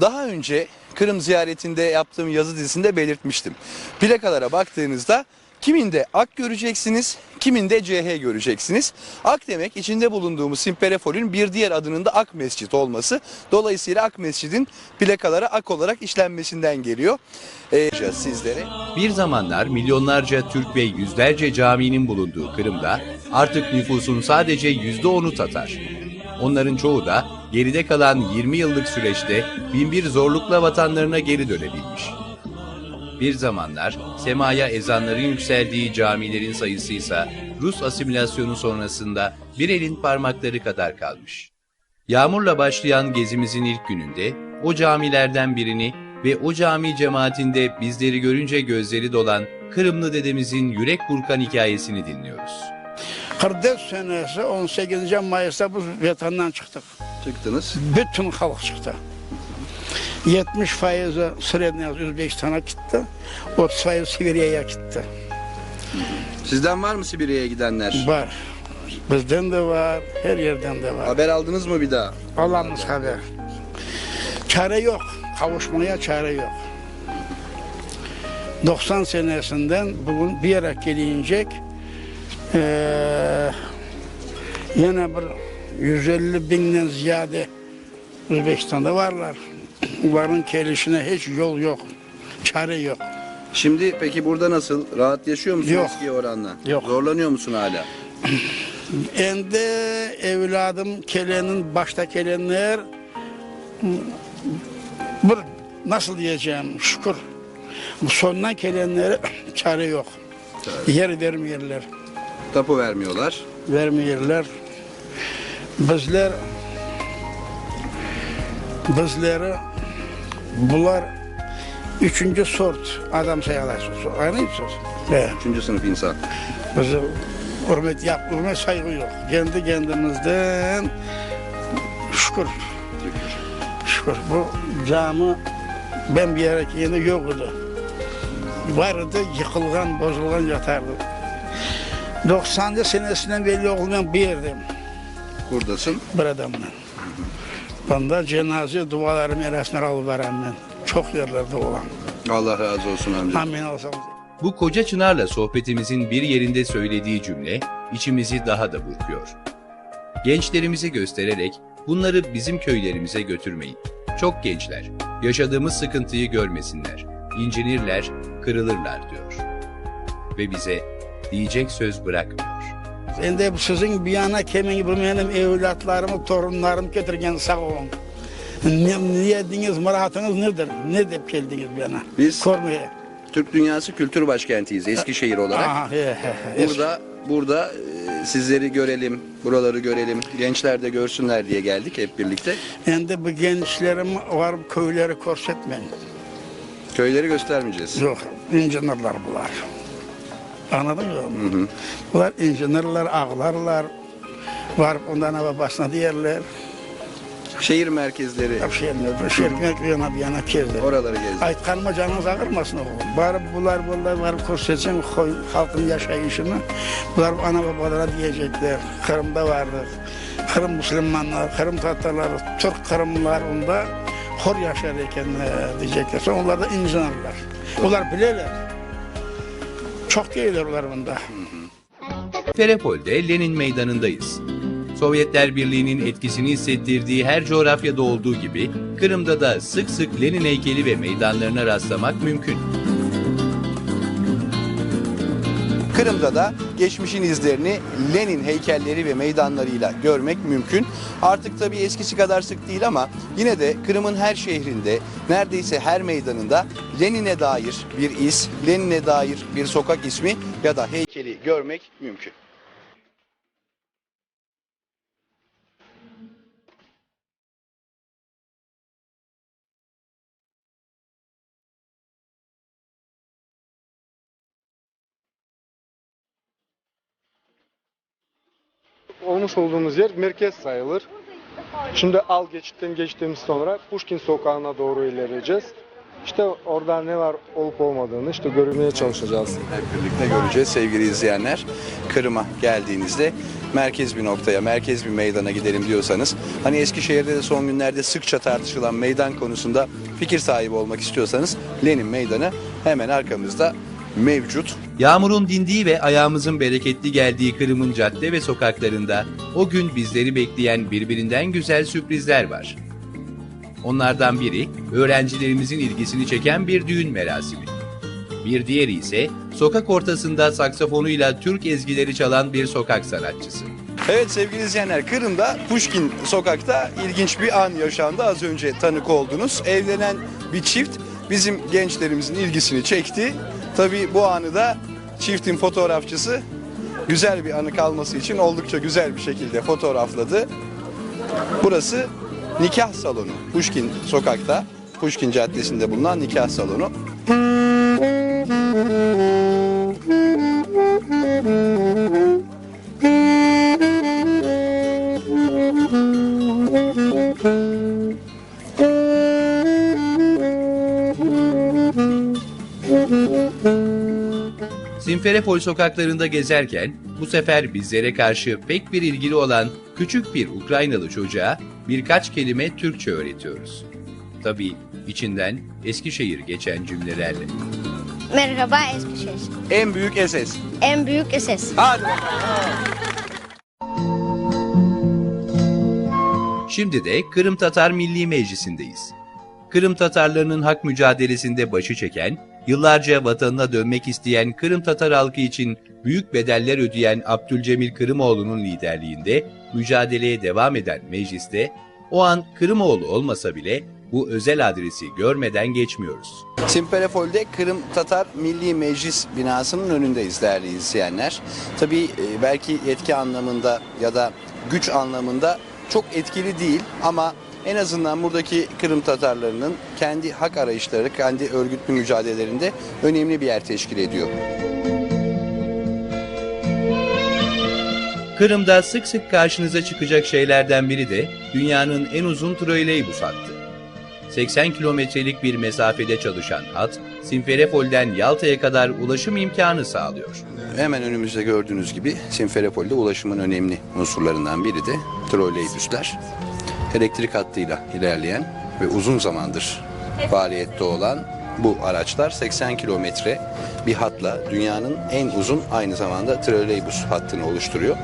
Daha önce Kırım ziyaretinde yaptığım yazı dizisinde belirtmiştim. Plakalara baktığınızda kiminde Ak göreceksiniz, kiminde CH göreceksiniz. Ak demek içinde bulunduğumuz Simperefol'ün bir diğer adının da Ak Mescit olması. Dolayısıyla Ak Mescid'in plakalara Ak olarak işlenmesinden geliyor. Ee, sizlere. Bir zamanlar milyonlarca Türk ve yüzlerce caminin bulunduğu Kırım'da artık nüfusun sadece %10'u Tatar. Onların çoğu da geride kalan 20 yıllık süreçte binbir zorlukla vatanlarına geri dönebilmiş. Bir zamanlar semaya ezanların yükseldiği camilerin sayısı ise Rus asimilasyonu sonrasında bir elin parmakları kadar kalmış. Yağmurla başlayan gezimizin ilk gününde o camilerden birini ve o cami cemaatinde bizleri görünce gözleri dolan Kırımlı dedemizin yürek burkan hikayesini dinliyoruz. 44 senesi 18 Mayıs'ta bu vatandan çıktık. Çıktınız. Bütün halk çıktı. 70 faizi Srednya Özbekistan'a gitti. 30 faiz Sibirya'ya gitti. Sizden var mı Sibirya'ya gidenler? Var. Bizden de var, her yerden de var. Haber aldınız mı bir daha? Allah'ımız haber. Çare yok. Kavuşmaya çare yok. 90 senesinden bugün bir yere gelinecek eee yine bir 150 binden ziyade Özbekistan'da varlar. Bunların gelişine hiç yol yok. Çare yok. Şimdi peki burada nasıl? Rahat yaşıyor musun Yok. eskiye oranla? Yok. Zorlanıyor musun hala? Endi evladım kelenin başta gelenler bir nasıl diyeceğim şükür sondan gelenlere çare yok. Yer vermiyorlar. Tapu vermiyorlar. Vermiyorlar. Bizler bizleri bunlar üçüncü sort adam. Aynı söz. Evet. Üçüncü sınıf insan. Bize hürmet yap, hürmet saygı yok. Kendi kendimizden şükür. Şükür. Bu cami ben bir yere yine yok idi. Vardı, yıkılgan, bozulgan yatardı. 90 senesinden belli olmayan bir yerdeyim Buradasın. bir adamla. Bunda cenaze dualarım arasına alıp veren ben. Çok yerlerde olan. Allah razı olsun amca. Amin olsun. Bu koca çınarla sohbetimizin bir yerinde söylediği cümle içimizi daha da burkuyor. Gençlerimize göstererek bunları bizim köylerimize götürmeyin. Çok gençler, yaşadığımız sıkıntıyı görmesinler, incinirler, kırılırlar diyor. Ve bize diyecek söz bırakmıyor. Şimdi bu sizin bir yana kemin bu benim evlatlarımı, torunlarımı getirgen sağ olun. Ne, niyetiniz, muratınız nedir? Ne deyip geldiniz bir yana? Biz- Kormaya. Türk Dünyası Kültür Başkentiyiz Eskişehir olarak. Aha, he, he. Burada burada e, sizleri görelim, buraları görelim, gençler de görsünler diye geldik hep birlikte. Şimdi bu gençlerim var köyleri korsetmeyin. Köyleri göstermeyeceğiz. Yok, incinirler bunlar. Anladın mı? Bunlar incinirler, ağlarlar. Var ondan babasına diyerler. Şehir merkezleri, Hapşehirler, şerkmek bir yana bir yana kezdir. oraları gezdik. Aytkanıma canınız ağırmasın oğlum. Bari bunlar bunlar varıp kursetsin halkın yaşayışını. Bunlar ana babalara diyecekler. Kırım'da vardı. Kırım Müslümanlar, Kırım Tatarlar, Türk Kırımlılar onda hor yaşar ekenler diyecekler. Sonra onlar da incinirler. Onlar bilirler. Çok değiller onlar bunda. Perepol'de Lenin Meydanı'ndayız. Sovyetler Birliği'nin etkisini hissettirdiği her coğrafyada olduğu gibi Kırım'da da sık sık Lenin heykeli ve meydanlarına rastlamak mümkün. Kırım'da da geçmişin izlerini Lenin heykelleri ve meydanlarıyla görmek mümkün. Artık tabii eskisi kadar sık değil ama yine de Kırım'ın her şehrinde, neredeyse her meydanında Lenin'e dair bir iz, Lenin'e dair bir sokak ismi ya da heykeli görmek mümkün. Olmuş olduğumuz yer merkez sayılır. Şimdi Al geçitten geçtiğimiz sonra Pushkin sokağına doğru ilerleyeceğiz. İşte orada ne var olup olmadığını işte görmeye çalışacağız. Hep birlikte göreceğiz sevgili izleyenler. Kırım'a geldiğinizde merkez bir noktaya, merkez bir meydana gidelim diyorsanız hani Eskişehir'de de son günlerde sıkça tartışılan meydan konusunda fikir sahibi olmak istiyorsanız Lenin Meydanı hemen arkamızda mevcut. Yağmurun dindiği ve ayağımızın bereketli geldiği Kırım'ın cadde ve sokaklarında o gün bizleri bekleyen birbirinden güzel sürprizler var. Onlardan biri öğrencilerimizin ilgisini çeken bir düğün merasimi. Bir diğeri ise sokak ortasında saksafonuyla Türk ezgileri çalan bir sokak sanatçısı. Evet sevgili izleyenler Kırım'da Pushkin sokakta ilginç bir an yaşandı. Az önce tanık oldunuz. Evlenen bir çift bizim gençlerimizin ilgisini çekti. Tabii bu anı da çiftin fotoğrafçısı güzel bir anı kalması için oldukça güzel bir şekilde fotoğrafladı. Burası nikah salonu. Pushkin sokakta, Pushkin Caddesi'nde bulunan nikah salonu. Simferopol sokaklarında gezerken bu sefer bizlere karşı pek bir ilgili olan küçük bir Ukraynalı çocuğa birkaç kelime Türkçe öğretiyoruz. Tabii içinden Eskişehir geçen cümlelerle. Merhaba Eskişehir. En büyük SS. En büyük SS. Hadi Şimdi de Kırım Tatar Milli Meclisi'ndeyiz. Kırım Tatarlarının hak mücadelesinde başı çeken, yıllarca vatanına dönmek isteyen Kırım Tatar halkı için büyük bedeller ödeyen Abdülcemil Kırımoğlu'nun liderliğinde mücadeleye devam eden mecliste o an Kırımoğlu olmasa bile bu özel adresi görmeden geçmiyoruz. Simferopol'de Kırım Tatar Milli Meclis binasının önündeyiz değerli izleyenler. Tabii e, belki yetki anlamında ya da güç anlamında çok etkili değil ama en azından buradaki Kırım Tatarlarının kendi hak arayışları, kendi örgütlü mücadelelerinde önemli bir yer teşkil ediyor. Kırım'da sık sık karşınıza çıkacak şeylerden biri de dünyanın en uzun troleybus hattı. 80 kilometrelik bir mesafede çalışan hat, Simferopol'den Yalta'ya kadar ulaşım imkanı sağlıyor. Hemen önümüzde gördüğünüz gibi Simferopol'de ulaşımın önemli unsurlarından biri de troleybüsler. Elektrik hattıyla ilerleyen ve uzun zamandır faaliyette olan bu araçlar 80 kilometre bir hatla dünyanın en uzun aynı zamanda troleybus hattını oluşturuyor.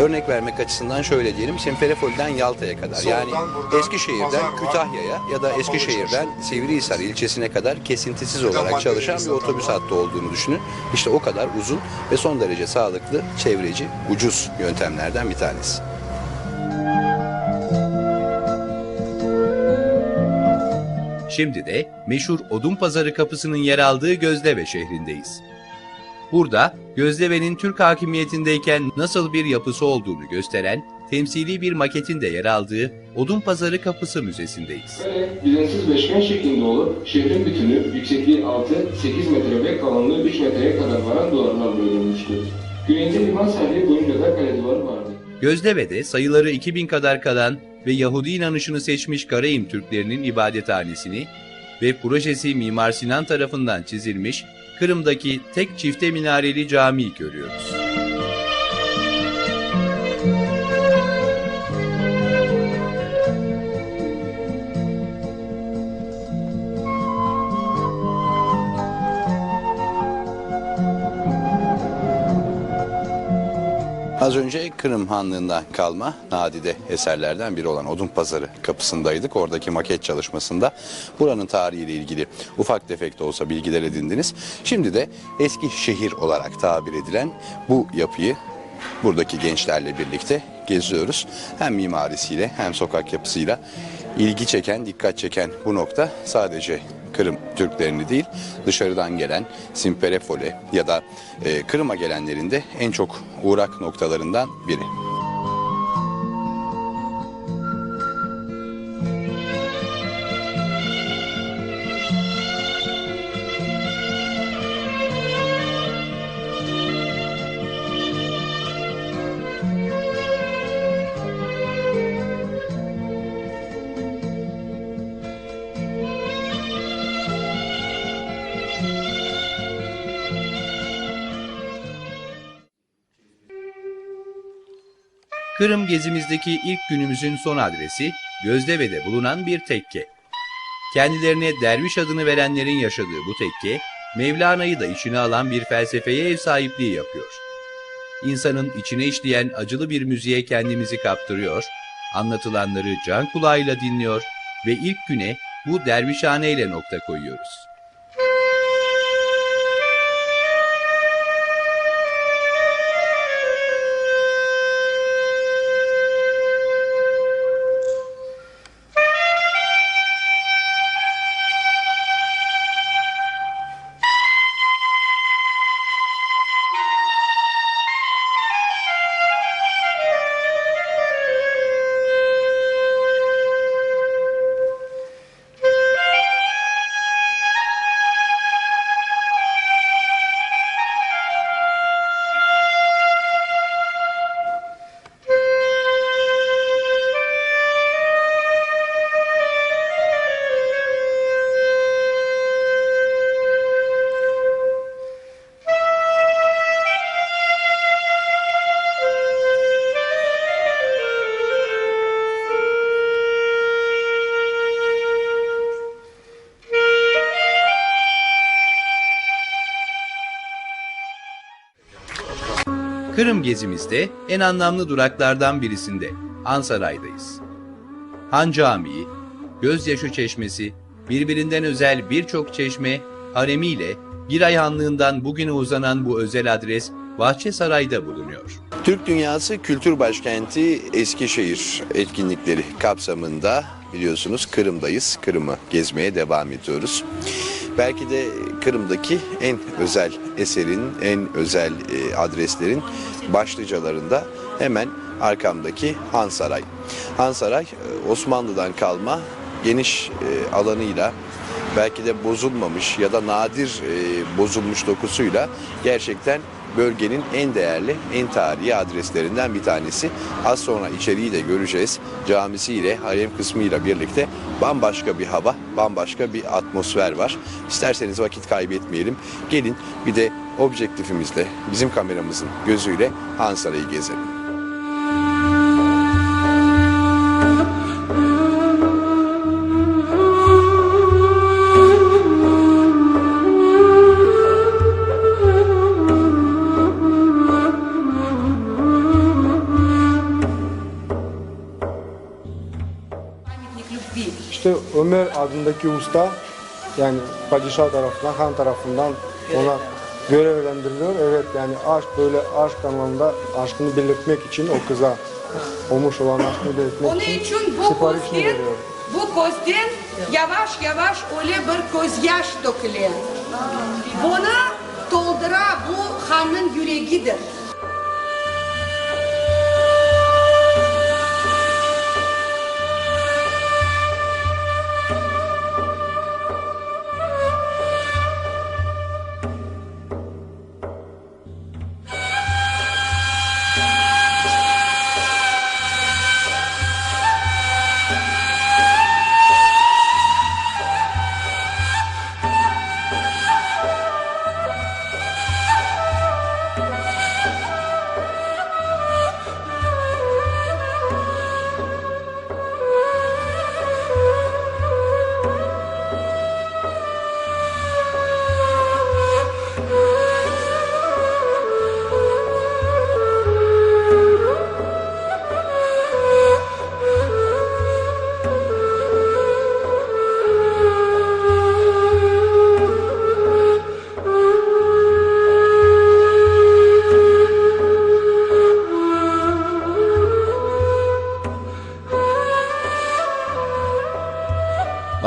Örnek vermek açısından şöyle diyelim Simferopol'den Yalta'ya kadar yani Eskişehir'den Kütahya'ya ya da Eskişehir'den Sivrihisar ilçesine kadar kesintisiz olarak çalışan bir otobüs hattı olduğunu düşünün. İşte o kadar uzun ve son derece sağlıklı, çevreci, ucuz yöntemlerden bir tanesi. Şimdi de meşhur Odun Pazarı kapısının yer aldığı Gözdeve şehrindeyiz. Burada Gözdeve'nin Türk hakimiyetindeyken nasıl bir yapısı olduğunu gösteren temsili bir maketin de yer aldığı Odun Pazarı Kapısı Müzesi'ndeyiz. Düzensiz beşgen şeklinde olup şehrin bütünü yüksekliği 6-8 metre ve kalınlığı 3 metreye kadar varan duvarlarla bölünmüştür. Güneyde liman sahili boyunca da kale duvarı vardır. Gözdeve'de sayıları 2000 kadar kalan ve Yahudi inanışını seçmiş Karaim Türklerinin ibadethanesini ve projesi Mimar Sinan tarafından çizilmiş Kırım'daki tek çifte minareli camiyi görüyoruz. Az önce Kırım Hanlığı'ndan kalma nadide eserlerden biri olan Odun Pazarı kapısındaydık. Oradaki maket çalışmasında buranın tarihiyle ilgili ufak tefek de olsa bilgiler edindiniz. Şimdi de eski şehir olarak tabir edilen bu yapıyı buradaki gençlerle birlikte geziyoruz. Hem mimarisiyle hem sokak yapısıyla ilgi çeken, dikkat çeken bu nokta sadece Kırım Türklerini değil dışarıdan gelen Simferopol'e ya da e, Kırım'a gelenlerin de en çok uğrak noktalarından biri. Gezimizdeki ilk günümüzün son adresi Gözdebe'de bulunan bir tekke. Kendilerine derviş adını verenlerin yaşadığı bu tekke, Mevlana'yı da içine alan bir felsefeye ev sahipliği yapıyor. İnsanın içine işleyen acılı bir müziğe kendimizi kaptırıyor, anlatılanları can kulağıyla dinliyor ve ilk güne bu dervişhane ile nokta koyuyoruz. Kırım gezimizde en anlamlı duraklardan birisinde Ansaray'dayız. Han Camii, Gözyaşı Çeşmesi, birbirinden özel birçok çeşme, haremiyle Giray Hanlığı'ndan bugüne uzanan bu özel adres Bahçesaray'da bulunuyor. Türk Dünyası Kültür Başkenti Eskişehir etkinlikleri kapsamında biliyorsunuz Kırım'dayız. Kırım'ı gezmeye devam ediyoruz. Belki de Kırım'daki en özel eserin, en özel e, adreslerin başlıcalarında hemen arkamdaki Han Saray. Han Saray e, Osmanlı'dan kalma geniş e, alanıyla belki de bozulmamış ya da nadir e, bozulmuş dokusuyla gerçekten bölgenin en değerli, en tarihi adreslerinden bir tanesi. Az sonra içeriği de göreceğiz. Camisiyle, harem kısmıyla birlikte bambaşka bir hava, bambaşka bir atmosfer var. İsterseniz vakit kaybetmeyelim. Gelin bir de objektifimizle, bizim kameramızın gözüyle Ansaray'ı gezelim. Ömer adındaki usta yani padişah tarafından, han tarafından ona görevlendiriliyor. Evet yani aşk böyle aşk anlamında aşkını belirtmek için o kıza olmuş olan aşkını belirtmek için siparişini veriyor. bu gözden yavaş yavaş öyle bir gözyaş dökülüyor. Bunu doldıra bu hanın yüreğidir.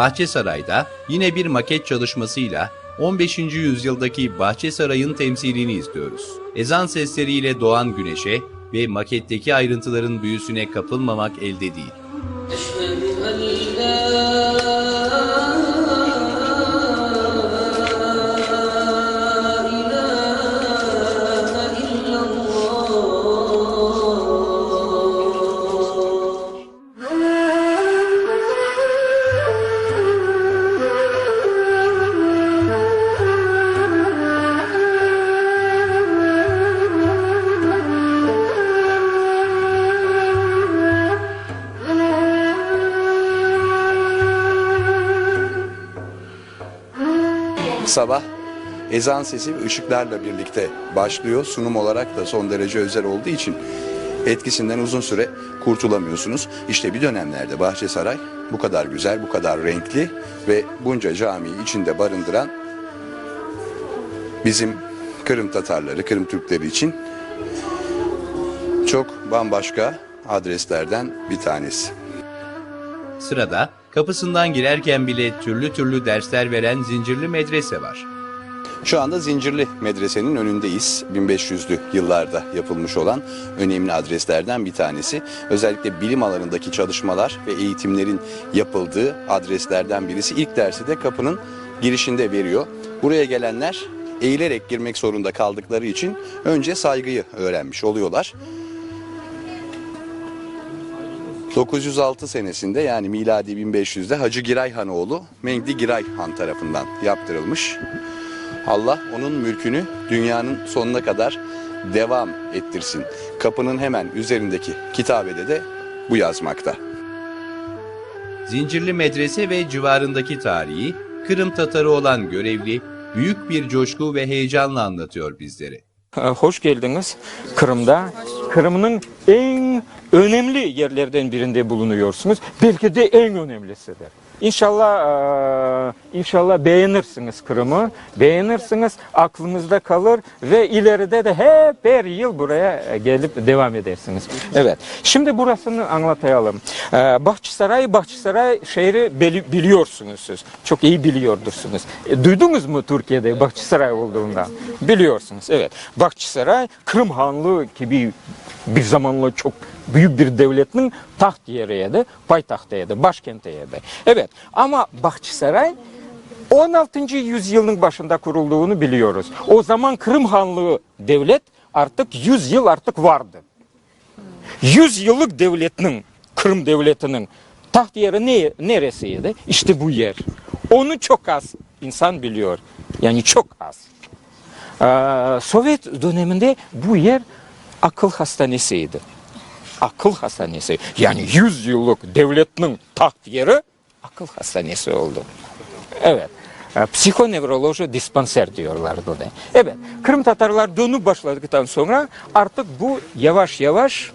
Bahçesaray'da yine bir maket çalışmasıyla 15. yüzyıldaki Bahçesaray'ın temsilini izliyoruz. Ezan sesleriyle doğan güneşe ve maketteki ayrıntıların büyüsüne kapılmamak elde değil. Sabah ezan sesi ve ışıklarla birlikte başlıyor. Sunum olarak da son derece özel olduğu için etkisinden uzun süre kurtulamıyorsunuz. İşte bir dönemlerde Bahçesaray bu kadar güzel, bu kadar renkli ve bunca camiyi içinde barındıran bizim Kırım Tatarları, Kırım Türkleri için çok bambaşka adreslerden bir tanesi. Sırada kapısından girerken bile türlü türlü dersler veren zincirli medrese var. Şu anda Zincirli Medrese'nin önündeyiz. 1500'lü yıllarda yapılmış olan önemli adreslerden bir tanesi. Özellikle bilim alanındaki çalışmalar ve eğitimlerin yapıldığı adreslerden birisi. İlk dersi de kapının girişinde veriyor. Buraya gelenler eğilerek girmek zorunda kaldıkları için önce saygıyı öğrenmiş oluyorlar. 906 senesinde yani miladi 1500'de Hacı Giray Hanoğlu Mengdi Giray Han tarafından yaptırılmış. Allah onun mülkünü dünyanın sonuna kadar devam ettirsin. Kapının hemen üzerindeki kitabede de bu yazmakta. Zincirli medrese ve civarındaki tarihi Kırım Tatarı olan görevli büyük bir coşku ve heyecanla anlatıyor bizlere. Hoş geldiniz Kırım'da. Kırım'ın en önemli yerlerden birinde bulunuyorsunuz. Belki de en önemlisidir. İnşallah inşallah beğenirsiniz Kırım'ı. Beğenirsiniz, aklınızda kalır ve ileride de hep her yıl buraya gelip devam edersiniz. Evet. Şimdi burasını anlatayalım. Bahçesaray, Bahçesaray şehri bili- biliyorsunuz siz. Çok iyi biliyordursunuz. E, duydunuz mu Türkiye'de Bahçesaray olduğundan? Biliyorsunuz. Evet. Bahçesaray Kırım Hanlığı gibi bir zamanla çok büyük bir devletin taht yeriydi, paytahtıydı, başkentiydi. Evet ama Bahçesaray 16. yüzyılın başında kurulduğunu biliyoruz. O zaman Kırım Hanlığı devlet artık 100 yıl artık vardı. 100 yıllık devletinin, Kırım devletinin taht yeri ne, neresiydi? İşte bu yer. Onu çok az insan biliyor. Yani çok az. Ee, Sovyet döneminde bu yer akıl hastanesiydi. Akıl hastanesi. Yani 100 yıllık devletinin taht yeri akıl hastanesi oldu. Evet. Ee, Psikonevroloji dispanser diyorlardı ona. Evet. Kırım Tatarlar dönüp başladıktan sonra artık bu yavaş yavaş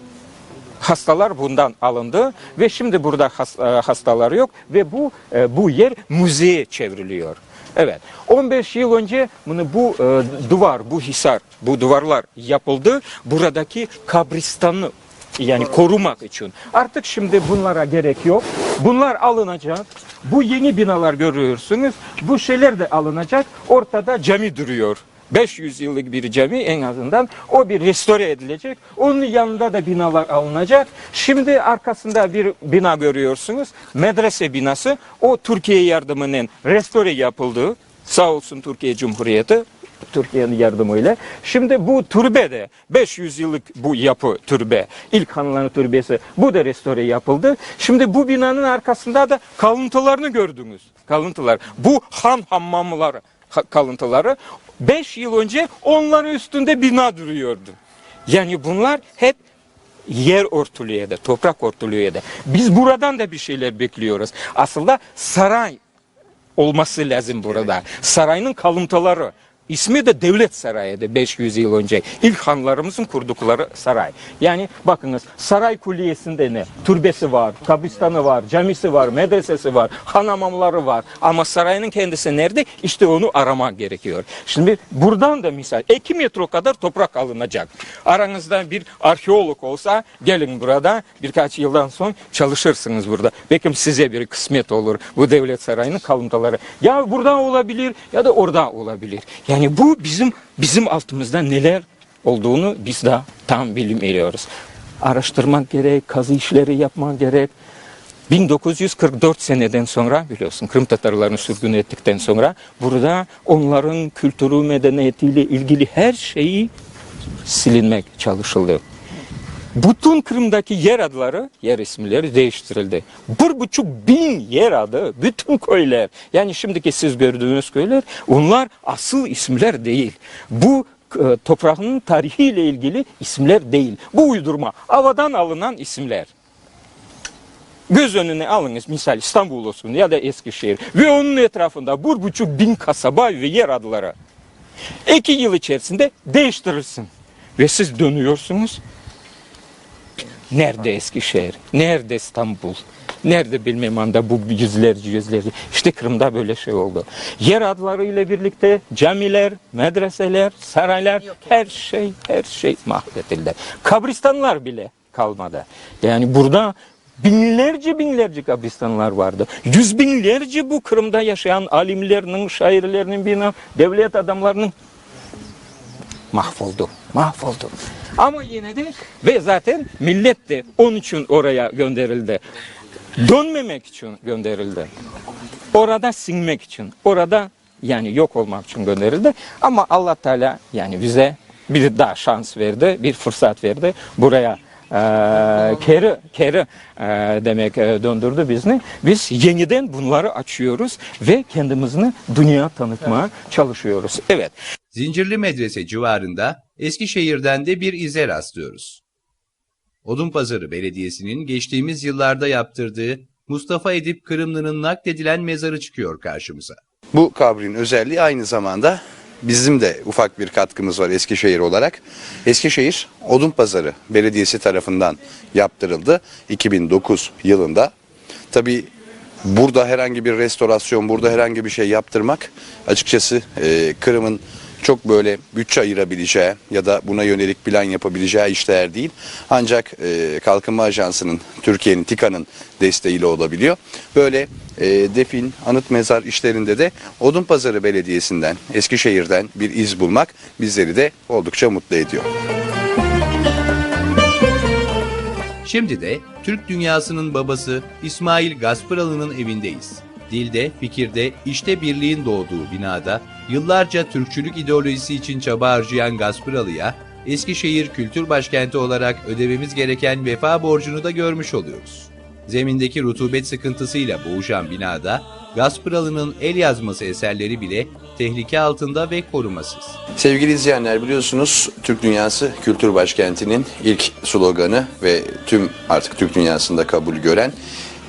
hastalar bundan alındı ve şimdi burada e, hastalar yok ve bu e, bu yer müzeye çevriliyor. Evet. 15 yıl önce bunu bu e, duvar, bu hisar, bu duvarlar yapıldı. Buradaki kabristanı yani korumak için. Artık şimdi bunlara gerek yok. Bunlar alınacak. Bu yeni binalar görüyorsunuz. Bu şeyler de alınacak. Ortada cami duruyor. 500 yıllık bir cami en azından o bir restore edilecek. Onun yanında da binalar alınacak. Şimdi arkasında bir bina görüyorsunuz. Medrese binası. O Türkiye yardımının restore yapıldığı. Sağ olsun Türkiye Cumhuriyeti. Türkiye'nin yardımıyla. Şimdi bu türbe de 500 yıllık bu yapı türbe. İlk hanların türbesi. Bu da restore yapıldı. Şimdi bu binanın arkasında da kalıntılarını gördünüz. Kalıntılar. Bu han hammamları ha- kalıntıları. 5 yıl önce onların üstünde bina duruyordu. Yani bunlar hep yer örtülüyordu, toprak örtülüyordu. Biz buradan da bir şeyler bekliyoruz. Aslında saray olması lazım burada. Sarayın kalıntıları. İsmi de devlet sarayıydı 500 yıl önce. İlk hanlarımızın kurdukları saray. Yani bakınız saray kulliyesinde ne? Türbesi var, kabristanı var, camisi var, medresesi var, hanamamları var. Ama sarayın kendisi nerede? İşte onu aramak gerekiyor. Şimdi buradan da misal 2 metre kadar toprak alınacak. Aranızda bir arkeolog olsa gelin burada birkaç yıldan sonra çalışırsınız burada. Belki size bir kısmet olur bu devlet sarayının kalıntıları. Ya burada olabilir ya da orada olabilir. Yani bu bizim bizim altımızda neler olduğunu biz de tam bilmiyoruz. Araştırmak gerek, kazı işleri yapmak gerek. 1944 seneden sonra biliyorsun Kırım Tatarlarını sürgün ettikten sonra burada onların kültürü medeniyetiyle ilgili her şeyi silinmek çalışıldı. Bütün Kırım'daki yer adları, yer isimleri değiştirildi. Bir buçuk bin yer adı, bütün köyler, yani şimdiki siz gördüğünüz köyler, onlar asıl isimler değil. Bu e, toprağın tarihiyle ilgili isimler değil. Bu uydurma, havadan alınan isimler. Göz önüne alınız misal İstanbul olsun ya da Eskişehir ve onun etrafında bir buçuk bin kasaba ve yer adları. İki yıl içerisinde değiştirirsin. Ve siz dönüyorsunuz. Nerede Eskişehir? Nerede İstanbul? Nerede bilmem anda bu yüzlerce yüzlerce. İşte Kırım'da böyle şey oldu. Yer adlarıyla birlikte camiler, medreseler, saraylar her şey her şey mahvedildi. Kabristanlar bile kalmadı. Yani burada binlerce binlerce kabristanlar vardı. Yüz binlerce bu Kırım'da yaşayan alimlerinin, şairlerinin, bina, devlet adamlarının mahvoldu. Mahvoldu. Ama yine de ve zaten millet de onun için oraya gönderildi. Dönmemek için gönderildi. Orada sinmek için. Orada yani yok olmak için gönderildi. Ama Allah Teala yani bize bir daha şans verdi, bir fırsat verdi. Buraya e, kere kere e, demek e, döndürdü bizi. Biz yeniden bunları açıyoruz ve kendimizi dünya tanıtmaya çalışıyoruz. Evet. Zincirli Medrese civarında Eskişehir'den de bir ize rastlıyoruz. Odunpazarı Belediyesi'nin geçtiğimiz yıllarda yaptırdığı Mustafa Edip Kırımlı'nın nakledilen mezarı çıkıyor karşımıza. Bu kabrin özelliği aynı zamanda bizim de ufak bir katkımız var Eskişehir olarak. Eskişehir Odunpazarı Belediyesi tarafından yaptırıldı 2009 yılında. Tabi burada herhangi bir restorasyon, burada herhangi bir şey yaptırmak açıkçası e, Kırım'ın çok böyle bütçe ayırabileceği ya da buna yönelik plan yapabileceği işler değil. Ancak e, Kalkınma Ajansı'nın, Türkiye'nin, TİKA'nın desteğiyle olabiliyor. Böyle e, defin, anıt mezar işlerinde de Odunpazarı Belediyesi'nden, Eskişehir'den bir iz bulmak bizleri de oldukça mutlu ediyor. Şimdi de Türk dünyasının babası İsmail Gaspıralı'nın evindeyiz. Dilde, fikirde, işte birliğin doğduğu binada yıllarca Türkçülük ideolojisi için çaba harcayan Gaspıralı'ya Eskişehir Kültür Başkenti olarak ödememiz gereken vefa borcunu da görmüş oluyoruz. Zemindeki rutubet sıkıntısıyla boğuşan binada Gaspıralı'nın el yazması eserleri bile tehlike altında ve korumasız. Sevgili izleyenler biliyorsunuz Türk Dünyası Kültür Başkenti'nin ilk sloganı ve tüm artık Türk dünyasında kabul gören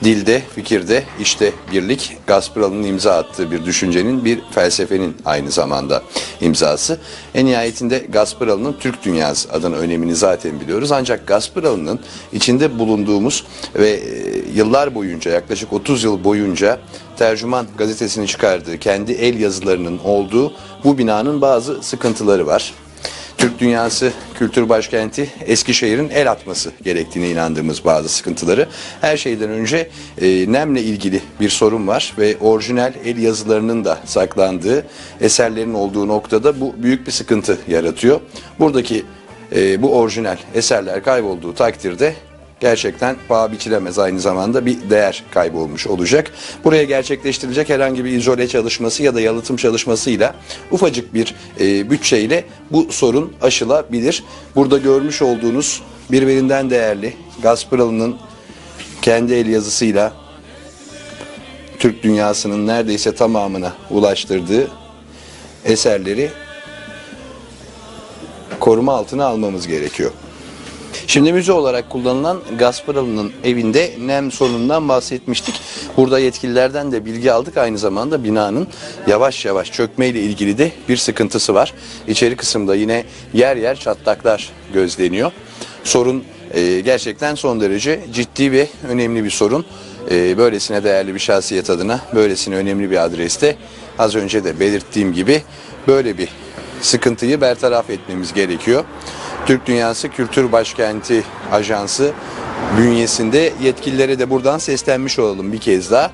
dilde, fikirde, işte birlik Gaspıralı'nın imza attığı bir düşüncenin, bir felsefenin aynı zamanda imzası. En nihayetinde Gaspıralı'nın Türk Dünyası adının önemini zaten biliyoruz. Ancak Gaspıralı'nın içinde bulunduğumuz ve e, yıllar boyunca yaklaşık 30 yıl boyunca Tercüman gazetesini çıkardığı, kendi el yazılarının olduğu bu binanın bazı sıkıntıları var. Türk Dünyası Kültür Başkenti Eskişehir'in el atması gerektiğine inandığımız bazı sıkıntıları. Her şeyden önce e, nemle ilgili bir sorun var ve orijinal el yazılarının da saklandığı eserlerin olduğu noktada bu büyük bir sıkıntı yaratıyor. Buradaki e, bu orijinal eserler kaybolduğu takdirde gerçekten paha biçilemez aynı zamanda bir değer kaybolmuş olacak. Buraya gerçekleştirilecek herhangi bir izole çalışması ya da yalıtım çalışmasıyla ufacık bir e, bütçeyle bu sorun aşılabilir. Burada görmüş olduğunuz birbirinden değerli Gaspıralı'nın kendi el yazısıyla Türk dünyasının neredeyse tamamına ulaştırdığı eserleri koruma altına almamız gerekiyor. Şimdi müze olarak kullanılan Gasparalı'nın evinde nem sorunundan bahsetmiştik. Burada yetkililerden de bilgi aldık. Aynı zamanda binanın yavaş yavaş çökmeyle ilgili de bir sıkıntısı var. İçeri kısımda yine yer yer çatlaklar gözleniyor. Sorun e, gerçekten son derece ciddi ve önemli bir sorun. E, böylesine değerli bir şahsiyet adına, böylesine önemli bir adreste az önce de belirttiğim gibi böyle bir sıkıntıyı bertaraf etmemiz gerekiyor. Türk Dünyası Kültür Başkenti Ajansı bünyesinde yetkililere de buradan seslenmiş olalım bir kez daha.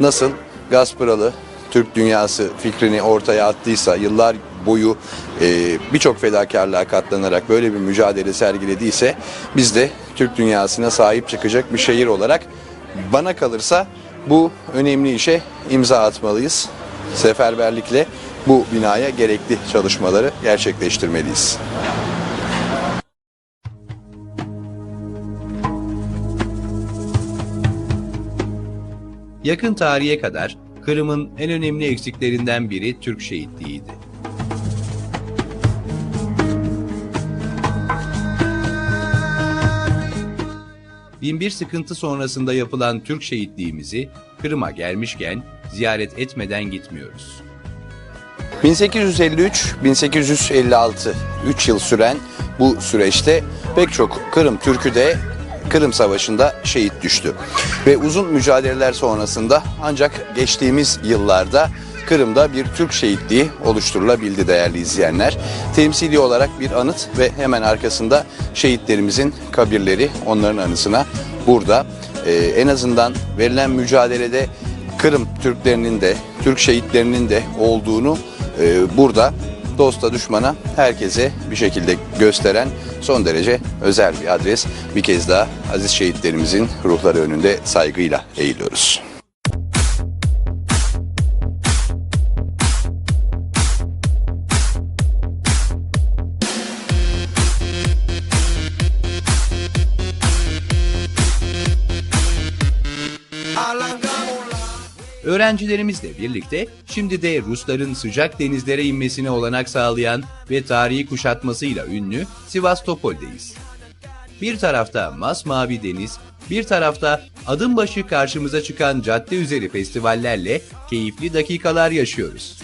Nasıl Gaspıralı Türk Dünyası fikrini ortaya attıysa yıllar boyu e, birçok fedakarlığa katlanarak böyle bir mücadele sergilediyse biz de Türk dünyasına sahip çıkacak bir şehir olarak bana kalırsa bu önemli işe imza atmalıyız. Seferberlikle bu binaya gerekli çalışmaları gerçekleştirmeliyiz. Yakın tarihe kadar Kırım'ın en önemli eksiklerinden biri Türk şehitliğiydi. binbir sıkıntı sonrasında yapılan Türk şehitliğimizi Kırım'a gelmişken ziyaret etmeden gitmiyoruz. 1853-1856 3 yıl süren bu süreçte pek çok Kırım Türk'ü de Kırım Savaşı'nda şehit düştü. Ve uzun mücadeleler sonrasında ancak geçtiğimiz yıllarda Kırım'da bir Türk şehitliği oluşturulabildi değerli izleyenler. Temsili olarak bir anıt ve hemen arkasında şehitlerimizin kabirleri onların anısına burada. Ee, en azından verilen mücadelede Kırım Türklerinin de Türk şehitlerinin de olduğunu e, burada dosta düşmana herkese bir şekilde gösteren son derece özel bir adres. Bir kez daha aziz şehitlerimizin ruhları önünde saygıyla eğiliyoruz. Öğrencilerimizle birlikte şimdi de Rusların sıcak denizlere inmesine olanak sağlayan ve tarihi kuşatmasıyla ünlü Sivastopol'deyiz. Bir tarafta masmavi deniz, bir tarafta adım başı karşımıza çıkan cadde üzeri festivallerle keyifli dakikalar yaşıyoruz.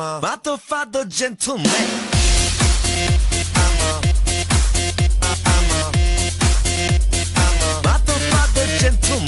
I'm a motherfucker gentleman. Gentleman.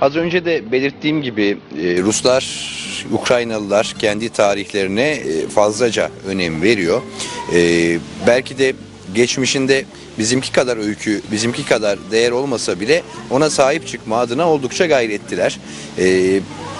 Az önce de belirttiğim gibi e, Ruslar, Ukraynalılar kendi tarihlerine e, fazlaca önem veriyor. E, belki de geçmişinde bizimki kadar öykü, bizimki kadar değer olmasa bile ona sahip çıkma adına oldukça gayrettiler.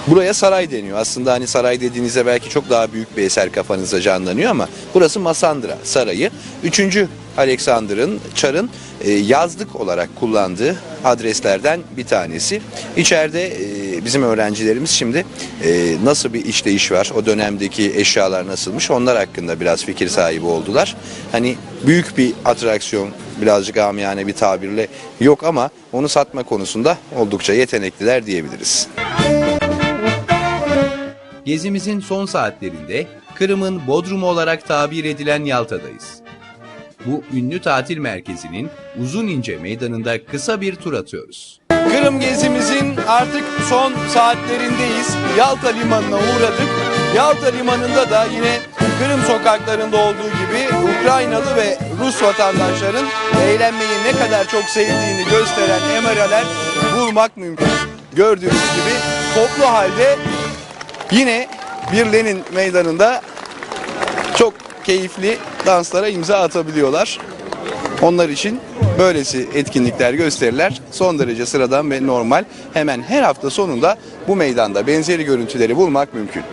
Buraya saray deniyor. Aslında hani saray dediğinizde belki çok daha büyük bir eser kafanıza canlanıyor ama burası Masandra Sarayı. Üçüncü Alexander'ın, Çar'ın e, yazlık olarak kullandığı adreslerden bir tanesi. İçeride e, bizim öğrencilerimiz şimdi e, nasıl bir işleyiş var, o dönemdeki eşyalar nasılmış onlar hakkında biraz fikir sahibi oldular. Hani büyük bir atraksiyon birazcık amiyane bir tabirle yok ama onu satma konusunda oldukça yetenekliler diyebiliriz. Gezimizin son saatlerinde Kırım'ın Bodrumu olarak tabir edilen Yalta'dayız. Bu ünlü tatil merkezinin uzun ince meydanında kısa bir tur atıyoruz. Kırım gezimizin artık son saatlerindeyiz. Yalta Limanı'na uğradık. Yalta Limanı'nda da yine Kırım sokaklarında olduğu gibi Ukraynalı ve Rus vatandaşların eğlenmeyi ne kadar çok sevdiğini gösteren emareler bulmak mümkün. Gördüğünüz gibi toplu halde yine bir Lenin meydanında keyifli danslara imza atabiliyorlar. Onlar için böylesi etkinlikler, gösteriler son derece sıradan ve normal. Hemen her hafta sonunda bu meydanda benzeri görüntüleri bulmak mümkün.